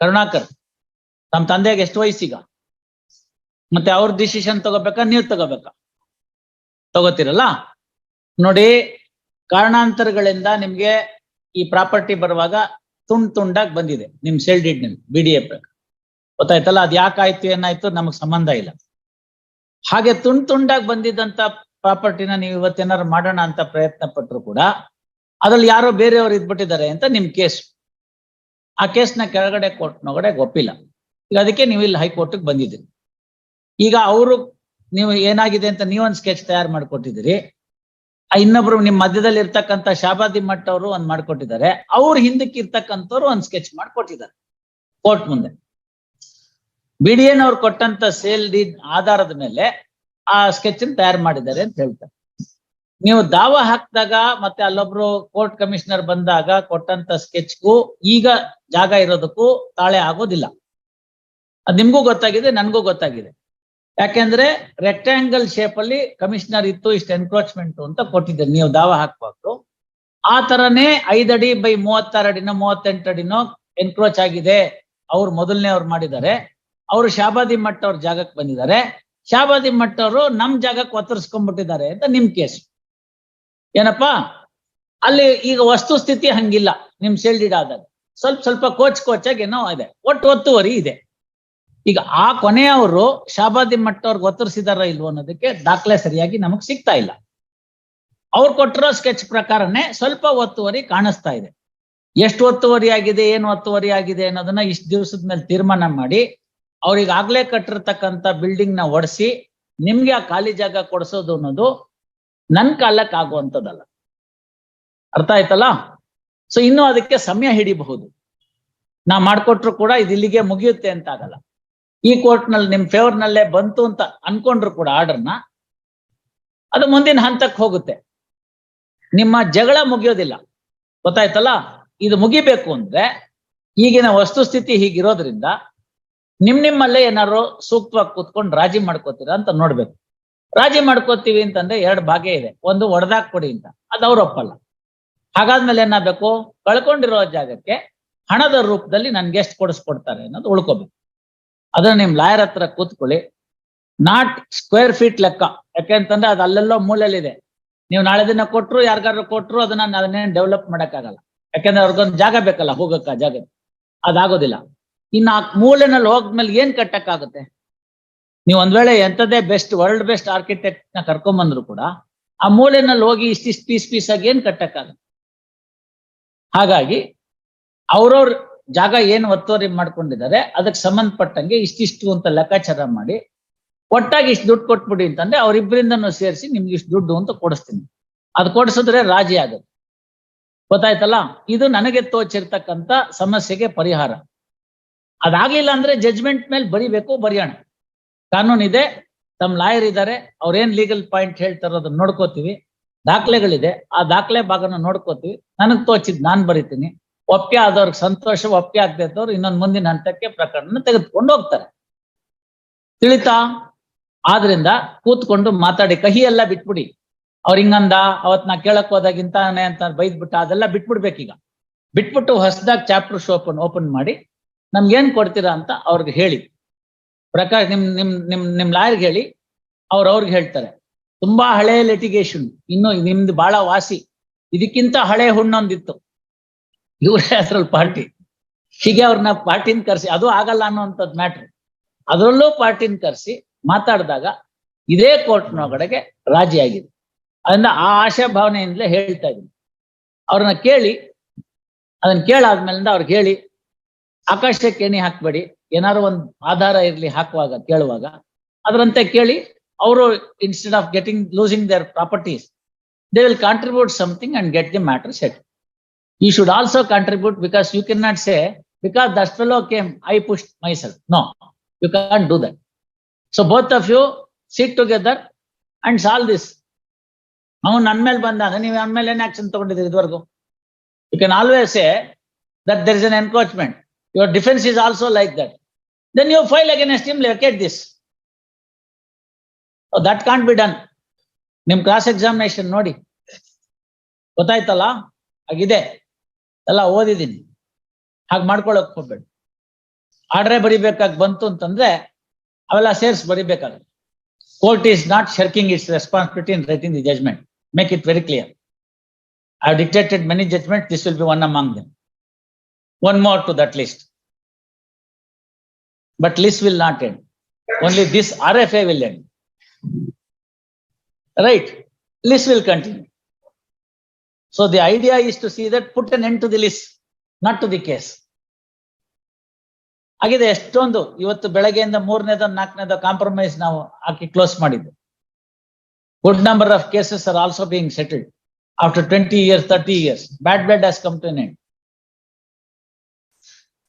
ಕರುಣಾಕರ್, ತಮ್ಮ ತಂದೆಗೆ ಎಷ್ಟು ವಯಸ್ಸೀಗ ಮತ್ತೆ ಅವ್ರ ಡಿಸಿಷನ್ ತಗೋಬೇಕಾ, ನೀವು ತಗೋಬೇಕಾ? ತಗೋತೀರಲ್ಲ? ನೋಡಿ, ಕಾರಣಾಂತರಗಳಿಂದ ನಿಮ್ಗೆ ಈ ಪ್ರಾಪರ್ಟಿ ಬರುವಾಗ ತುಂಡ್ ತುಂಡಾಗಿ ಬಂದಿದೆ, ನಿಮ್ ಸೇಲ್ ಡಿಡ್ನಲ್ಲಿ ಬಿ ಡಿ ಎ ಗೊತ್ತಾಯ್ತಲ್ಲ? ಅದ್ ಯಾಕಾಯ್ತು ಏನಾಯ್ತು, ನಮಗ್ ಸಂಬಂಧ ಇಲ್ಲ. ಹಾಗೆ ತುಂಡ್ ತುಂಡಾಗಿ ಬಂದಿದ್ದಂತ ಪ್ರಾಪರ್ಟಿನ ನೀವು ಇವತ್ತೇನಾರು ಮಾಡೋಣ ಅಂತ ಪ್ರಯತ್ನ ಪಟ್ಟರು ಕೂಡ, ಅದ್ರಲ್ಲಿ ಯಾರೋ ಬೇರೆಯವರು ಇದ್ಬಿಟ್ಟಿದ್ದಾರೆ ಅಂತ ನಿಮ್ ಕೇಸ್ ಆ ಕೇಸ್ನ ಕೆಳಗಡೆ ಕೋರ್ಟ್ನೊಳಗಡೆ ಒಪ್ಪಿಲ್ಲ ಈಗ ಅದಕ್ಕೆ ನೀವು ಇಲ್ಲಿ ಹೈಕೋರ್ಟ್ಗೆ ಬಂದಿದ್ದೀರಿ. ಈಗ ಅವರು ನೀವು ಏನಾಗಿದೆ ಅಂತ ನೀವೊಂದು ಸ್ಕೆಚ್ ತಯಾರು ಮಾಡ್ಕೊಟ್ಟಿದ್ದೀರಿ. ಇನ್ನೊಬ್ರು ನಿಮ್ಮ ಮಧ್ಯದಲ್ಲಿ ಇರ್ತಕ್ಕಂಥ ಶಾಬಾದಿ ಮಠ್ ಅವರು ಒಂದ್ ಮಾಡ್ಕೊಟ್ಟಿದ್ದಾರೆ. ಅವ್ರ ಹಿಂದಕ್ಕೆ ಇರ್ತಕ್ಕಂಥವ್ರು ಒಂದ್ ಸ್ಕೆಚ್ ಮಾಡ್ಕೊಟ್ಟಿದ್ದಾರೆ. ಕೋರ್ಟ್ ಮುಂದೆ. ಬಿಡಿಎನ್ ಡಿ ಅವ್ರು ಕೊಟ್ಟಂತ ಸೇಲ್ ಡೀಡ್ ಆಧಾರದ ಮೇಲೆ ಆ ಸ್ಕೆಚ್ ತಯಾರು ಮಾಡಿದ್ದಾರೆ ಅಂತ ಹೇಳ್ತಾರೆ. ನೀವು ದಾವ ಹಾಕಿದಾಗ ಮತ್ತೆ ಅಲ್ಲೊಬ್ರು ಕೋರ್ಟ್ ಕಮಿಷನರ್ ಬಂದಾಗ ಕೊಟ್ಟಂತ ಸ್ಕೆಚ್ಗೂ ಈಗ ಜಾಗ ಇರೋದಕ್ಕೂ ತಾಳೆ ಆಗೋದಿಲ್ಲ. ಅದ್ ನಿಮ್ಗೂ ಗೊತ್ತಾಗಿದೆ, ನನ್ಗೂ ಗೊತ್ತಾಗಿದೆ. ಯಾಕೆಂದ್ರೆ ರೆಕ್ಟಾಂಗಲ್ ಶೇಪ್ ಅಲ್ಲಿ ಕಮಿಷನರ್ ಇತ್ತು, ಇಷ್ಟು ಎನ್ಕ್ರೋಚ್ಮೆಂಟ್ ಅಂತ ಕೊಟ್ಟಿದ್ದೆ ನೀವು ದಾವ ಹಾಕ್ಬಾರ್ದು. ಆ ತರನೇ ಐದಡಿ ಬೈ ಮೂವತ್ತಾರು ಅಡಿನೋ, ಮೂವತ್ತೆಂಟು ಅಡಿನೋ ಎನ್ಕ್ರೋಚ್ ಆಗಿದೆ. ಅವ್ರು ಮೊದಲನೇ ಅವ್ರು ಮಾಡಿದ್ದಾರೆ. ಅವರು ಶಾಬಾದಿ ಮಠ ಅವ್ರ ಜಾಗಕ್ಕೆ ಬಂದಿದ್ದಾರೆ. ಶಾಬಾದಿ ಮಠ ಅವರು ನಮ್ ಜಾಗಕ್ಕೆ ಒತ್ತರಿಸ್ಕೊಂಡ್ಬಿಟ್ಟಿದ್ದಾರೆ ಅಂತ ನಿಮ್ ಕೇಸ್ ಏನಪ್ಪಾ? ಅಲ್ಲಿ ಈಗ ವಸ್ತು ಸ್ಥಿತಿ ಹಂಗಿಲ್ಲ. ನಿಮ್ ಶೆಲ್ಡಿಡ್ ಆದಾಗ. ಸ್ವಲ್ಪ ಸ್ವಲ್ಪ ಕೋಚ್ ಕೋಚಾಗಿ ಏನೋ ಇದೆ. ಒಟ್ಟು ಒತ್ತುವರಿ ಇದೆ. ಈಗ ಆ ಕೊನೆಯವರು ಶಾಬಾದಿ ಮಟ್ಟ ಅವ್ರಿಗೆ ಒತ್ತರಿಸಿದಾರ ಇಲ್ವೋ ಅನ್ನೋದಕ್ಕೆ ದಾಖಲೆ ಸರಿಯಾಗಿ ನಮಗ್ ಸಿಗ್ತಾ ಇಲ್ಲ. ಅವ್ರು ಕೊಟ್ಟಿರೋ ಸ್ಕೆಚ್ ಪ್ರಕಾರನೇ ಸ್ವಲ್ಪ ಒತ್ತುವರಿ ಕಾಣಿಸ್ತಾ ಇದೆ. ಎಷ್ಟು ಒತ್ತುವರಿ ಆಗಿದೆ, ಏನು ಒತ್ತುವರಿ ಆಗಿದೆ ಅನ್ನೋದನ್ನ ಇಷ್ಟು ದಿವಸದ ಮೇಲೆ ತೀರ್ಮಾನ ಮಾಡಿ ಅವ್ರಿಗೆ ಕಟ್ಟಿರ್ತಕ್ಕಂಥ ಬಿಲ್ಡಿಂಗ್ನ ಒಡಿಸಿ ನಿಮ್ಗೆ ಆ ಖಾಲಿ ಜಾಗ ಕೊಡಿಸೋದು ಅನ್ನೋದು ನನ್ ಕಾಲಕ್ಕೆ ಆಗುವಂಥದ್ದಲ್ಲ. ಅರ್ಥ ಆಯ್ತಲ್ಲ? ಸೊ ಇನ್ನು ಅದಕ್ಕೆ ಸಮಯ ಹಿಡಿಬಹುದು. ನಾ ಮಾಡ್ಕೊಟ್ರು ಕೂಡ ಇದು ಇಲ್ಲಿಗೆ ಮುಗಿಯುತ್ತೆ ಅಂತ ಆಗಲ್ಲ. ಈ ಕೋರ್ಟ್ನಲ್ಲಿ ನಿಮ್ ಫೇವರ್ ನಲ್ಲೇ ಬಂತು ಅಂತ ಅನ್ಕೊಂಡ್ರು ಕೂಡ ಆರ್ಡರ್ನ ಅದು ಮುಂದಿನ ಹಂತಕ್ಕೆ ಹೋಗುತ್ತೆ. ನಿಮ್ಮ ಜಗಳ ಮುಗಿಯೋದಿಲ್ಲ. ಗೊತ್ತಾಯ್ತಲ್ಲ? ಇದು ಮುಗಿಬೇಕು ಅಂದ್ರೆ ಈಗಿನ ವಸ್ತುಸ್ಥಿತಿ ಹೀಗಿರೋದ್ರಿಂದ ನಿಮ್ ನಿಮ್ಮಲ್ಲೇ ಏನಾದ್ರು ಸೂಕ್ತವಾಗಿ ಕೂತ್ಕೊಂಡು ರಾಜಿ ಮಾಡ್ಕೋತೀರಾ ಅಂತ ನೋಡ್ಬೇಕು. ರಾಜಿ ಮಾಡ್ಕೋತೀವಿ ಅಂತಂದ್ರೆ ಎರಡು ಭಾಗ ಇದೆ. ಒಂದು ಒಡೆದಾಕ್ ಕೊಡಿ ಅಂತ. ಅದು ಅವ್ರು ಒಪ್ಪಲ್ಲ. ಹಾಗಾದ್ಮೇಲೆ ಏನಾಗಬೇಕು? ಕಳ್ಕೊಂಡಿರೋ ಜಾಗಕ್ಕೆ ಹಣದ ರೂಪದಲ್ಲಿ ನನ್ಗೆ ಎಷ್ಟು ಕೊಡಿಸ್ಕೊಡ್ತಾರೆ ಅನ್ನೋದು ಉಳ್ಕೋಬೇಕು. ಅದನ್ನ ನಿಮ್ ಲಾಯರ್ ಹತ್ರ ಕೂತ್ಕೊಳ್ಳಿ. ನಾಟ್ ಸ್ಕ್ವೇರ್ ಫೀಟ್ ಲೆಕ್ಕ. ಯಾಕೆಂತಂದ್ರೆ ಅದು ಅಲ್ಲೆಲ್ಲೋ ಮೂಲೆಯಲ್ಲಿದೆ. ನೀವು ನಾಳೆ ದಿನ ಕೊಟ್ರು ಯಾರಿಗಾರು ಕೊಟ್ರು, ಅದನ್ನ ಅದನ್ನೇನು ಡೆವಲಪ್ ಮಾಡಕ್ಕಾಗಲ್ಲ. ಯಾಕೆಂದ್ರೆ ಅವ್ರಿಗೊಂದು ಜಾಗ ಬೇಕಲ್ಲ ಹೋಗಕ್ಕ ಜಾಗ ಅದಾಗೋದಿಲ್ಲ. ಇನ್ನು ಆ ಮೂಲೆನಲ್ಲಿ ಹೋದ್ಮೇಲೆ ಏನ್ ಕಟ್ಟಕ್ಕಾಗುತ್ತೆ? ನೀವು ಒಂದ್ ವೇಳೆ ಎಂತದೇ ಬೆಸ್ಟ್ ವರ್ಲ್ಡ್ ಬೆಸ್ಟ್ ಆರ್ಕಿಟೆಕ್ಟ್ನ ಕರ್ಕೊಂಬಂದ್ರು ಕೂಡ, ಆ ಮೂಲೆನಲ್ಲಿ ಹೋಗಿ ಇಷ್ಟಿಷ್ಟು ಪೀಸ್ ಪೀಸ್ ಆಗಿ ಏನ್ ಕಟ್ಟಕ್ಕಾಗ ಹಾಗಾಗಿ ಅವ್ರವ್ರ ಜಾಗ ಏನ್ ಒತ್ತುವರಿ ಮಾಡ್ಕೊಂಡಿದ್ದಾರೆ ಅದಕ್ಕೆ ಸಂಬಂಧಪಟ್ಟಂಗೆ ಇಷ್ಟಿಷ್ಟು ಅಂತ ಲೆಕ್ಕಾಚಾರ ಮಾಡಿ, ಒಟ್ಟಾಗಿ ಇಷ್ಟು ದುಡ್ಡು ಕೊಟ್ಬಿಡಿ ಅಂತಂದ್ರೆ ಅವ್ರಿಬ್ರಿಂದನೂ ಸೇರಿಸಿ ನಿಮ್ಗೆ ಇಷ್ಟು ದುಡ್ಡು ಅಂತ ಕೊಡಿಸ್ತೀನಿ. ಅದು ಕೊಡಿಸಿದ್ರೆ ರಾಜಿ ಆಗುತ್ತೆ. ಗೊತ್ತಾಯ್ತಲ್ಲ? ಇದು ನನಗೆ ತೋಚಿರ್ತಕ್ಕಂಥ ಸಮಸ್ಯೆಗೆ ಪರಿಹಾರ. ಅದಾಗ್ಲಿಲ್ಲ ಅಂದ್ರೆ ಜಜ್ಮೆಂಟ್ ಮೇಲೆ ಬರಿಬೇಕು, ಬರೆಯೋಣ. ಕಾನೂನು ಇದೆ ತಮ್ಮ ಲಾಯರ್ ಇದ್ದಾರೆ ಅವ್ರೇನ್ ಲೀಗಲ್ ಪಾಯಿಂಟ್ ಹೇಳ್ತಾರೋ ಅದನ್ನ ನೋಡ್ಕೋತೀವಿ. ದಾಖಲೆಗಳಿದೆ, ಆ ದಾಖಲೆ ಭಾಗನ ನೋಡ್ಕೋತೀವಿ. ನನಗ್ ತೋಚಿದ್ ನಾನ್ ಬರಿತೀನಿ. ಒಪ್ಪೆ ಆದವ್ರಿಗೆ ಸಂತೋಷ ಒಪ್ಪಿ ಆಗದೆ ಇದ್ದವ್ರು ಇನ್ನೊಂದು ಮುಂದಿನ ಹಂತಕ್ಕೆ ಪ್ರಕರಣ ತೆಗೆದುಕೊಂಡು ಹೋಗ್ತಾರೆ. ತಿಳಿತಾ? ಆದ್ರಿಂದ ಕೂತ್ಕೊಂಡು ಮಾತಾಡಿ, ಕಹಿ ಎಲ್ಲ ಬಿಟ್ಬಿಡಿ. ಅವ್ರ ಹಿಂಗಂದ, ಅವತ್ ನಾ ಕೇಳಕ್ ಹೋದಾಗ ಇಂತಾನೆ ಅಂತ ಬೈದ್ಬಿಟ್ಟ ಅದೆಲ್ಲ ಬಿಟ್ಬಿಡ್ಬೇಕೀಗ. ಬಿಟ್ಬಿಟ್ಟು ಹೊಸದಾಗಿ ಚಾಪ್ಟರ್ ಓಪನ್ ಓಪನ್ ಮಾಡಿ, ನಮ್ಗೆ ಏನ್ ಕೊಡ್ತೀರಾ ಅಂತ ಅವ್ರಿಗೆ ಹೇಳಿ. ಪ್ರಕಾಶ್, ನಿಮ್ ನಿಮ್ ನಿಮ್ ನಿಮ್ ಲಾಯರ್ಗೆ ಹೇಳಿ. ಅವ್ರ ಅವ್ರಿಗೆ ಹೇಳ್ತಾರೆ. ತುಂಬಾ ಹಳೆ ಲಿಟಿಗೇಷನ್ ಇನ್ನು ನಿಮ್ದು ಬಹಳ ವಾಸಿ. ಇದಕ್ಕಿಂತ ಹಳೆ ಹುಣ್ಣೊಂದಿತ್ತು. ಇವರೇ ಅದ್ರಲ್ಲಿ ಪಾರ್ಟಿ. ಹೀಗೆ ಅವ್ರನ್ನ ಪಾರ್ಟಿನ ಕರೆಸಿ, ಅದು ಆಗಲ್ಲ ಅನ್ನೋಂಥದ್ದು ಮ್ಯಾಟ್ರ್ ಅದರಲ್ಲೂ ಪಾರ್ಟಿನ ಕರೆಸಿ ಮಾತಾಡಿದಾಗ ಇದೇ ಕೋರ್ಟ್ನೊಳಗಡೆಗೆ ರಾಜಿ ಆಗಿದೆ. ಅದರಿಂದ ಆ ಆಶಾ ಭಾವನೆಯಿಂದಲೇ ಹೇಳ್ತಾ ಇದ್ದೀನಿ. ಅವ್ರನ್ನ ಕೇಳಿ, ಅದನ್ನ ಕೇಳಾದ್ಮೇಲಿಂದ ಅವ್ರಿಗೆ ಹೇಳಿ ಆಕಾಶಕ್ಕೆ ಏಣಿ ಹಾಕ್ಬೇಡಿ ಏನಾದ್ರು ಒಂದು ಆಧಾರ ಇರಲಿ ಹಾಕುವಾಗ, ಕೇಳುವಾಗ, ಅದರಂತೆ ಕೇಳಿ ಅವರು instead of getting losing their properties they will contribute something and get the matter set you should also contribute because you can not say because that fellow came I push my self no you can do that so both of you sit together and solve this ಅವನು ನನ್ನ ಮೇಲೆ ಬಂದಾಗ ನೀವು ನನ್ನ ಮೇಲೆ ಏನ್ action ತಗೊಂಡಿದ್ದೀರಿ ಇದುವರೆಗೂ? You can always say that there is an encroachment your defence is also like that then you file him him this. This that can't be done. ನಿಮ್ ಕ್ರಾಸ್ ಎಕ್ಸಾಮಿನೇಷನ್ ನೋಡಿ. ಗೊತ್ತಾಯ್ತಲ್ಲ? ಹಾಗಿದೆ ಎಲ್ಲ ಓದಿದ್ದೀನಿ. ಹಾಗೆ ಮಾಡ್ಕೊಳಕ್ ಹೋಗ್ಬೇಡಿ. ಆರ್ಡ್ರೇ ಬರಿಬೇಕಾಗಿ ಬಂತು ಅಂತಂದ್ರೆ ಅವೆಲ್ಲ ಸೇರ್ಸ್ ಬರಿಬೇಕಾಗುತ್ತೆ. Court is not shirking its responsibility in writing the judgment make it very clear I dictated many judgment this will be one among them one more to that list will not end only this R F A will end right? List will continue. So, the idea is to see that put an end to the list, not to the case. ಆಗಿದೆ ಎಷ್ಟೊಂದು, ಇವತ್ತು ಬೆಳಗ್ಗೆಯಿಂದ ಮೂರನೇದ ನಾಲ್ಕನೇದ compromise ನಾವು ಹಾಕಿ close ಮಾಡಿದ್ದು. Good number of cases are also being settled after twenty years thirty years bad bad has come to an end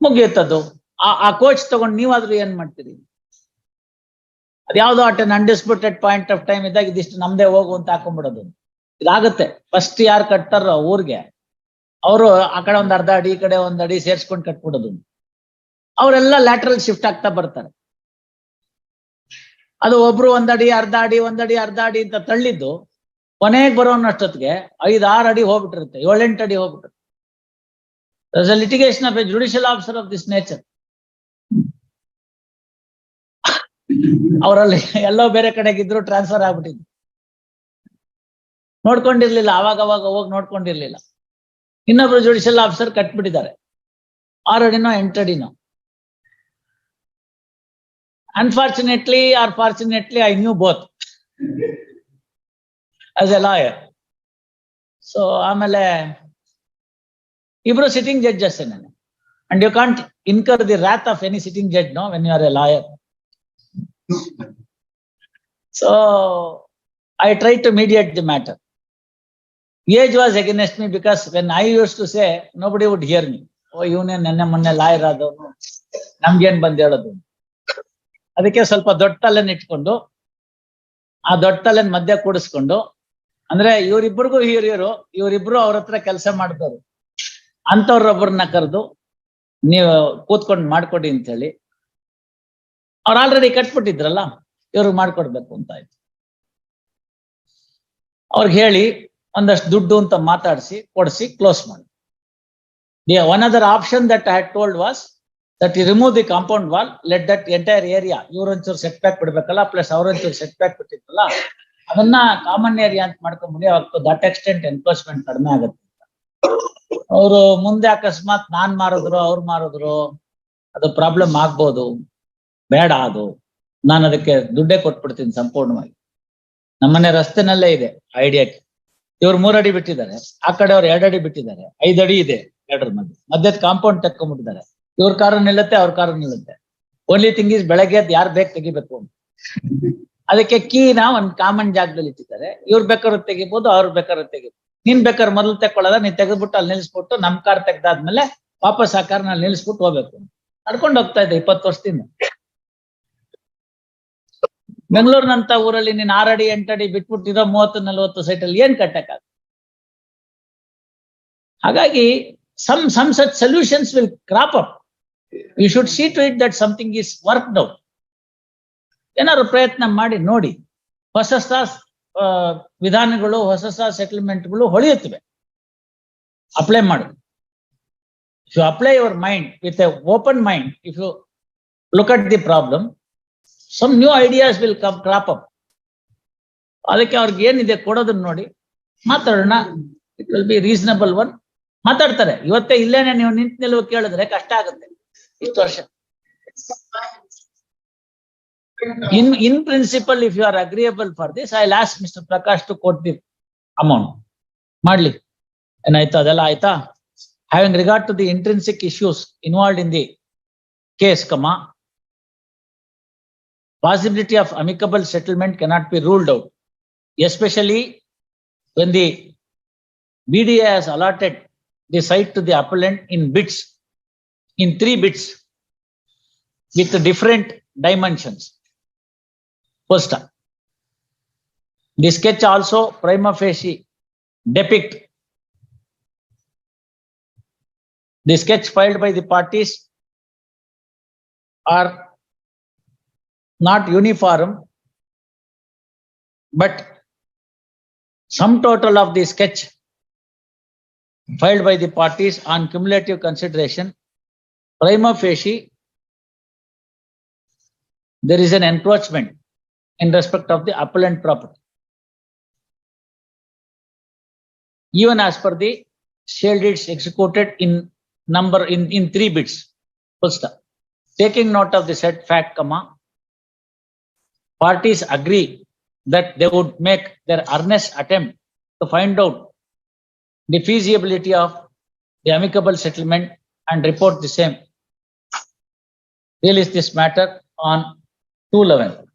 ಮುಗಿಯುತ್ತದು. ಆ ಕೋಚ್ ತಗೊಂಡು ನೀವಾದ್ರೂ ಏನ್ ಮಾಡ್ತೀರಿ? ಅದ್ಯಾವುದೋ at an undisputed point of time ಇದ್ದಾಗ ಇದಿಷ್ಟು ನಮ್ದೇ ಹೋಗು ಅಂತ ಹಾಕೊಂಡ್ಬಿಡೋದು. ಇದಾಗುತ್ತೆ. ಫಸ್ಟ್ ಯಾರು ಕಟ್ತಾರೋ ಊರಿಗೆ ಅವರು ಆ ಕಡೆ ಒಂದ್ ಅರ್ಧ ಅಡಿ, ಈ ಕಡೆ ಒಂದ್ ಅಡಿ ಸೇರ್ಸ್ಕೊಂಡು ಕಟ್ಬಿಡೋದು. ಅವರೆಲ್ಲ ಲ್ಯಾಟ್ರಲ್ ಶಿಫ್ಟ್ ಆಗ್ತಾ ಬರ್ತಾರೆ. ಅದು ಒಬ್ರು ಒಂದಡಿ ಅರ್ಧ ಅಡಿ ಒಂದಡಿ ಅರ್ಧ ಅಡಿ ಅಂತ ತಳ್ಳಿದ್ದು ಕೊನೆಗೆ ಬರೋನಷ್ಟೊತ್ತಿಗೆ ಐದು, ಆರು ಅಡಿ ಹೋಗ್ಬಿಟ್ಟಿರುತ್ತೆ, ಏಳೆಂಟು ಅಡಿ ಹೋಗ್ಬಿಟ್ಟಿರುತ್ತೆ. Litigation of a judicial officer of this nature ಅವರಲ್ಲಿ ಎಲ್ಲೋ ಬೇರೆ ಕಡೆಗಿದ್ರು ಟ್ರಾನ್ಸ್ಫರ್ ಆಗ್ಬಿಟ್ಟಿದ್ರು ನೋಡ್ಕೊಂಡಿರ್ಲಿಲ್ಲ ಅವಾಗ ಅವಾಗ ಹೋಗಿ ನೋಡ್ಕೊಂಡಿರ್ಲಿಲ್ಲ. ಇನ್ನೊಬ್ರು ಜುಡಿಷಿಯಲ್ ಆಫೀಸರ್ ಕಟ್ಬಿಟ್ಟಿದ್ದಾರೆ. ಆರ್ ಅಡಿನೋ ಎಂಟಡಿನೋ. Unfortunately or fortunately I knew both as a lawyer so ಆಮೇಲೆ ಇಬ್ರು ಸಿಟ್ಟಿಂಗ್ ಜಡ್ಜಸ್ ನಾನು. And you can't incur the wrath of any sitting judge no when you are a lawyer So I tried to mediate the matter. Age was against me because when I used to say, nobody would hear me. ಓ ಇವನೇ ನೆನ್ನೆ ಮೊನ್ನೆ lawyer ಆದವನು ನಮ್ಗೇನ್ ಬಂದ್ ಹೇಳೋದು ಅದಕ್ಕೆ ಸ್ವಲ್ಪ ದೊಡ್ಡ ತಲೆನ್ ಇಟ್ಕೊಂಡು ಆ ದೊಡ್ಡ ತಲೆನ್ ಮಧ್ಯೆ ಕೂಡಿಸ್ಕೊಂಡು ಅಂದ್ರೆ ಇವ್ರಿಬ್ರಿಗೂ ಹಿರಿಯರು ಇವ್ರಿಬ್ರು ಅವ್ರ ಹತ್ರ ಕೆಲಸ ಮಾಡ್ತಾರೆ ಅಂತವ್ರೊಬ್ಬರನ್ನ ಕರೆದು ನೀವು ಕೂತ್ಕೊಂಡು ಮಾಡ್ಕೊಡಿ ಅಂತ ಹೇಳಿ ಅವ್ರು ಆಲ್ರೆಡಿ ಕಟ್ಬಿಟ್ಟಿದ್ರಲ್ಲ ಇವ್ರಿಗೆ ಮಾಡ್ಕೊಡ್ಬೇಕು ಅಂತ ಆಯ್ತು. ಅವ್ರಿಗೆ ಹೇಳಿ ಒಂದಷ್ಟು ದುಡ್ಡು ಅಂತ ಮಾತಾಡಿಸಿ, ಕೊಡಿಸಿ ಕ್ಲೋಸ್ ಮಾಡಿ. The one other option that I told was that you remove the compound wall let that entire area ಇವ್ರೊಂಚೂರು set back ಬಿಡ್ಬೇಕಲ್ಲ ಪ್ಲಸ್ ಅವ್ರೊಂಚೂರು ಸೆಟ್ ಬ್ಯಾಕ್ ಬಿಟ್ಟಿತ್ತಲ್ಲ ಅದನ್ನ ಕಾಮನ್ ಏರಿಯಾ ಅಂತ ಮಾಡ್ಕೊಂಡ್ಬಿಡಿ ಅವತ್ತು ದಟ್ ಎಕ್ಸ್ಟೆಂಟ್ ಎನ್ಕ್ರೋಚ್ಮೆಂಟ್ ಕಡಿಮೆ ಆಗುತ್ತೆ ಅವರು ಮುಂದೆ ಅಕಸ್ಮಾತ್ ನಾನ್ ಮಾರಿದ್ರು, ಅವ್ರು ಮಾರಿದ್ರು, ಅದು ಪ್ರಾಬ್ಲಮ್ ಆಗ್ಬೋದು. ಬೇಡ ಅದು. ನಾನು ಅದಕ್ಕೆ ದುಡ್ಡೇ ಕೊಟ್ಬಿಡ್ತೀನಿ ಸಂಪೂರ್ಣವಾಗಿ. ನಮ್ಮನೆ ರಸ್ತೆನಲ್ಲೇ ಇದೆ ಐಡಿಯಾಕ್ಕೆ ಇವ್ರು ಮೂರಡಿ ಬಿಟ್ಟಿದ್ದಾರೆ. ಆ ಕಡೆ ಅವ್ರು ಎರಡಡಿ ಬಿಟ್ಟಿದ್ದಾರೆ. ಐದಡಿ ಇದೆ ಎರಡರ ಮಧ್ಯೆ. ಮಧ್ಯದ ಕಾಂಪೌಂಡ್ ತಕ್ಕೊಂಡ್ಬಿಟ್ಟಿದ್ದಾರೆ. ಇವ್ರ ಕಾರು ನಿಲ್ಲುತ್ತೆ, ಅವ್ರ ಕಾರು ನಿಲ್ಲುತ್ತೆ. ಓನ್ಲಿ ಥಿಂಗ್ ಇಸ್ ಬೆಳಗ್ಗೆ ಎದ್ದು ಯಾರು ಬೇಕು ತೆಗಿಬೇಕು ಅಂತ. ಅದಕ್ಕೆ ಕೀನ ಒಂದ್ ಕಾಮನ್ ಜಾಗದಲ್ಲಿ ಇಟ್ಟಿದ್ದಾರೆ. ಇವ್ರು ಬೇಕಾದ್ರು ತೆಗಿಬೋದು, ಅವ್ರು ಬೇಕಾದ್ರು ತೆಗಿಬೋದು. ನೀನ್ ಬೇಕಾದ್ರೆ ಮೊದಲು ತೆಕ್ಕೊಳ್ಳೋದ, ನೀನ್ ತೆಗೆದ್ಬಿಟ್ಟು ಅಲ್ಲಿ ನಿಲ್ಸ್ಬಿಟ್ಟು ನಮ್ ಕಾರ್ ತೆಗ್ದಾದ್ಮೇಲೆ ವಾಪಸ್ ಆ ಕಾರ್ನಲ್ಲಿ ನಿಲ್ಸ್ಬಿಟ್ಟು ಹೋಗ್ಬೇಕು ನಡ್ಕೊಂಡು ಹೋಗ್ತಾ ಇದ್ದೆ ಇಪ್ಪತ್ತು ವರ್ಷದಿಂದ. ಬೆಂಗಳೂರಿನಂತ ಊರಲ್ಲಿ ನೀನ್ ಆರಡಿ ಎಂಟಡಿ ಬಿಟ್ಬಿಟ್ಟಿರೋ ಮೂವತ್ತು, ನಲ್ವತ್ತು ಸೈಟಲ್ಲಿ ಏನ್ ಕಟ್ಟಕ್ಕಾಗ ಹಾಗಾಗಿ some some such solutions will crop up you should see to it that something is work out ಏನಾದ್ರು ಪ್ರಯತ್ನ ಮಾಡಿ, ನೋಡಿ. ಹೊಸ ಹೊಸ ವಿಧಾನಗಳು, ಹೊಸ ಹೊಸ ಸೆಟಲ್ಮೆಂಟ್ಗಳು ಹೊಳೆಯುತ್ತವೆ. ಅಪ್ಲೈ ಮಾಡು. You apply your mind with a open mind if you look at the problem some new ideas will come crop up ಅದಕ್ಕೆ ಅವ್ರಿಗೆ ಏನಿದೆ ಕೊಡೋದನ್ನ ನೋಡಿ, ಮಾತಾಡೋಣ. It will be reasonable one ಮಾತಾಡ್ತಾರೆ. ಇವತ್ತೇ ಇಲ್ಲೇನೆ ನೀವು ನಿಂತ ನಿಲ್ವ ಕೇಳಿದ್ರೆ ಕಷ್ಟ ಆಗುತ್ತೆ. ಇಷ್ಟು ವರ್ಷ. In in principle if you are agreeable for this I last Mister Prakash to quote the amount ಮಾಡ್ಲಿ. ಏನಾಯ್ತು? ಅದೆಲ್ಲ ಆಯ್ತಾ? Having regard to the intrinsic issues involved in the case ಕಮ possibility of amicable settlement cannot be ruled out, especially when the BDA has allotted the site to the appellant in bits, in three bits with different dimensions. First, the sketch also prima facie depict the sketch filed by the parties are not uniform, but sum total of the sketch filed by the parties on cumulative consideration prima facie there is an encroachment in respect of the appellant property. Even as per the sale deeds executed in number in, in three bits. Full stop. Taking note of the said fact, comma, parties agree that they would make their earnest attempt to find out the feasibility of the amicable settlement and report the same. Release this matter on two eleven.